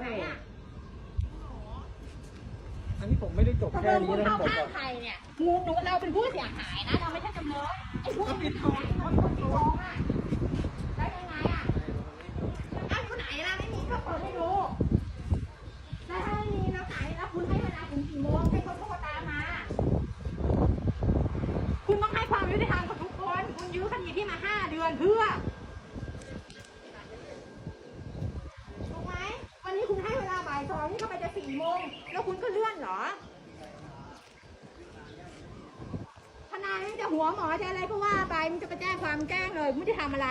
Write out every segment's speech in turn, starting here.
ไหนอะอันนี้ผมไม่ได้จบตกแค่ลงนี้คุณนะเข้าผมข้างใครเนี่ยงูหนูเราเป็นผู้เสียหายนะ เราไม่ใช่จำเลยไอ้ผู้ปิดทองคนคนปิดทองอะได้ยังไงอะอ้าวอยู่ไหนล่ะไม่มีก็เปิดให้ดูแล้วถ้าไม่มีแล้วไหนแล้วคุณให้เวลาถึงกี่โมงให้เขาโทรตามมา คุณต้องให้ความยุติธรรมกับทุกคน คุณยื้อคดีที่มาห้าเดือนเพื่อ ถูกไหมวันนี้คุณให้เวลาบ่ายสองนี่เข้าไปจะสี่โมง แล้วคุณก็เลื่อนเหรอ ทนายมันจะหัวหมอจะอะไรก็ว่าไปมันจะไปแจ้งความแจ้งเลยไม่ได้ทำอะไร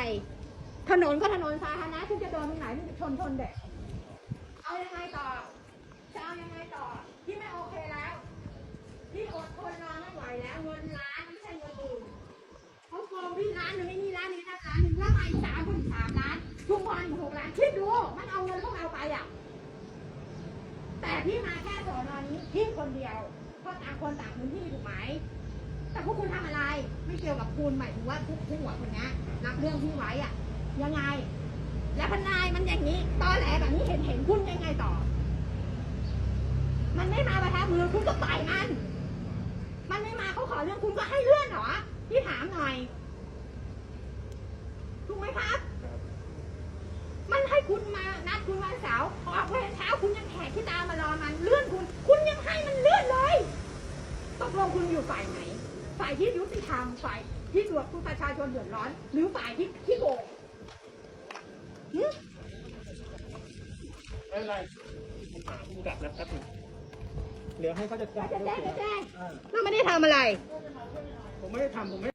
ถนนก็ถนนสาธารณะคุณจะโดนตรงไหนคุณจะชนชนเด็กเอายังไงต่อจะเอายังไงต่อที่ไม่โอเคแล้วที่อดทนรอไม่ไหวแล้วเงินล้านไม่ใช่เงินอื่นเขาโกงพี่ล้านหนึ่งไอ้นี่ล้านนี้นะล้านหนึ่งแล้วมาอีกสามคนสามล้านชุมพรอีกหกล้านคิดดูมันเอาเงินพวกเราไปอะ แต่พี่มาแค่สอนอนี้พี่คนเดียวเพราะต่างคนต่างพื้นที่ถูกไหมแต่พวกคุณทำอะไร ไม่เกี่ยวกับคุณหมายถึงว่าผู้ผู้หัวคนนี้รับเรื่องพี่ไว้อะยังไง แล้วพนายมันอย่างนี้ตอแหลแบบนี้เห็นเห็นคุณยังไงต่อ มันไม่มาประทับมือคุณก็ต่อยมัน มันไม่มาเขาขอเรื่องคุณก็ให้เลื่อนเหรอพี่ถามหน่อยถูกไหมครับ คุณมานัดคุณวันเสาร์ออกเวรเช้าคุณยังแขกที่ตามมารอมันเลื่อนคุณ คุณยังให้มันเลื่อนเลยตกลงคุณอยู่ฝ่ายไหน ฝ่ายที่ยุติธรรมฝ่ายที่ตรวจคุณประชาชนเดือดร้อน หรือฝ่ายที่ที่โกงหึไม่เป็นไรผมหาผู้กลับแล้วครับเดี๋ยวให้เขาจัดการจะแจ้งจะแจ้งอ่าเราไม่ได้ทำอะไร ผมไม่ได้ทำผมไม่